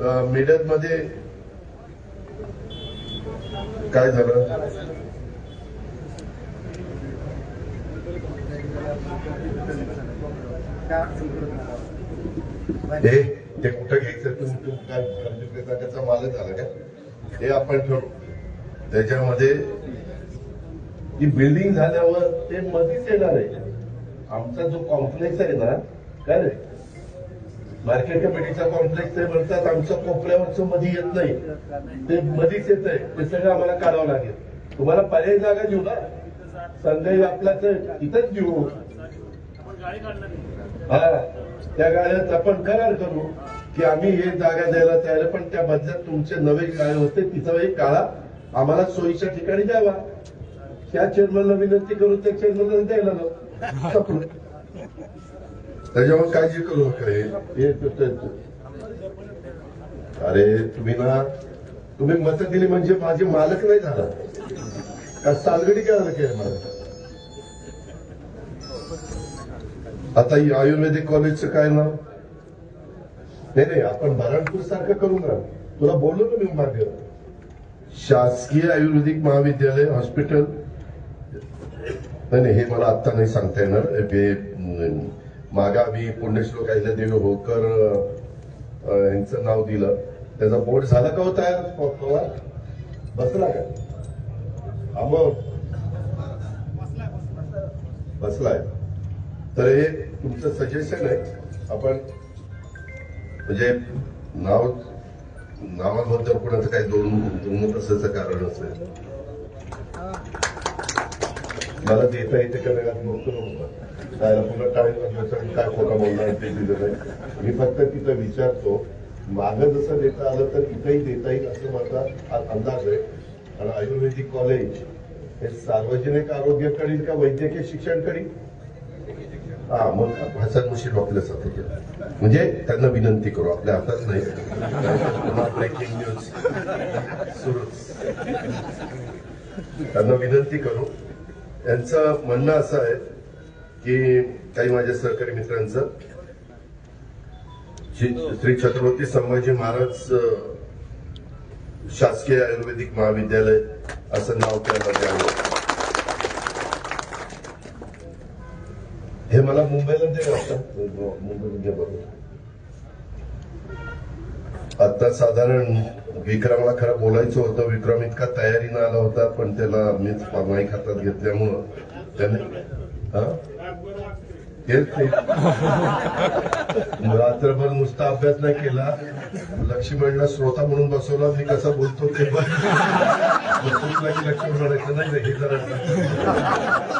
मेडत मध्ये काय झालं? हे ते कुठं घ्यायचं? तू तू काय पंचवीस मालक झाला का? हे आपण ठरू त्याच्यामध्ये ही बिल्डिंग झाल्यावर ते मध्येच येणार आहे. आमचा जो कॉम्प्लेक्स आहे ना काय रे? मार्केट कमिटीचा कॉम्प्लेक्स ते म्हणतात आमचं कोपऱ्यावरचं मध्ये येत नाही. ते मधीच येत आहे. ते सगळं आम्हाला काढावं लागेल. तुम्हाला पर्याय जागा देऊ ना. संघही आपल्याच इथंच देऊ. हा. त्या गाड्यात आपण करार करू की आम्ही हे जागा द्यायला तयार पण त्या बदल्यात तुमचे नवे गाळे होते तिचा एक काळा आम्हाला सोयीच्या ठिकाणी द्यावा. त्या चेअरमनला विनंती करू त्या चेअरमनला द्यायला त्याच्यामुळे काय काळजी करू नका अरे तुम्ही ना तुम्ही मत दिली म्हणजे माझे मालक नाही झाला. का सालगडी काय झालं काय मला? आता ही आयुर्वेदिक कॉलेजचं काय नाव? नाही नाही आपण भरणपूर सारखं करू ना. तुला बोललो ना मी मागे. शासकीय आयुर्वेदिक महाविद्यालय हॉस्पिटल नाही नाही हे मला आत्ता नाही सांगता येणार. मागा मी पुण्यश्लोक अहिल्यादेवी देवी होकर यांचं नाव दिलं. त्याचा बोर्ड झाला का होता पवार? बसला का? मग? बसलाय. तर हे तुमचं सजेशन आहे. आपण म्हणजे नाव नावाबद्दल कोणाचं काही दोन दोन असायचं कारण असेल. मला देता येते का नाही नव्हतं बघतो जायला पुन्हा टाळी वाजवायचं काय खोटा बोलणार ते दिलं नाही मी फक्त तिथं विचारतो मागं जसं देता आलं तर इथंही देता येईल असं माझा अंदाज आहे. आणि आयुर्वेदिक कॉलेज हे सार्वजनिक आरोग्याकडील का वैद्यकीय शिक्षणकडील हा मग भाषांशी डॉक्टर साथी म्हणजे त्यांना विनंती करू आपल्या हातात नाही. ब्रेकिंग न्यूज सुरू. त्यांना विनंती करू. यांचं म्हणणं असं आहे की काही माझ्या सहकारी मित्रांचं श्री- श्री छत्रपती संभाजी महाराज शासकीय आयुर्वेदिक महाविद्यालय असं नाव त्याला द्यावं हे मला मुंबईला ते वाटतं. मुंबईमध्ये बघू. आता साधारण विक्रमला खरं बोलायचं होतं विक्रम इतका तयारीनं आला होता पण त्याला मीच माईक हातात घेतल्यामुळं त्याने हा? तेच ते. रात्रभर नुसता अभ्यास नाही केला. लक्ष्मणला श्रोता म्हणून बसवला मी कसा बोलतो ते पण. चुकला म्हणायचं नाही नाही, हे जरा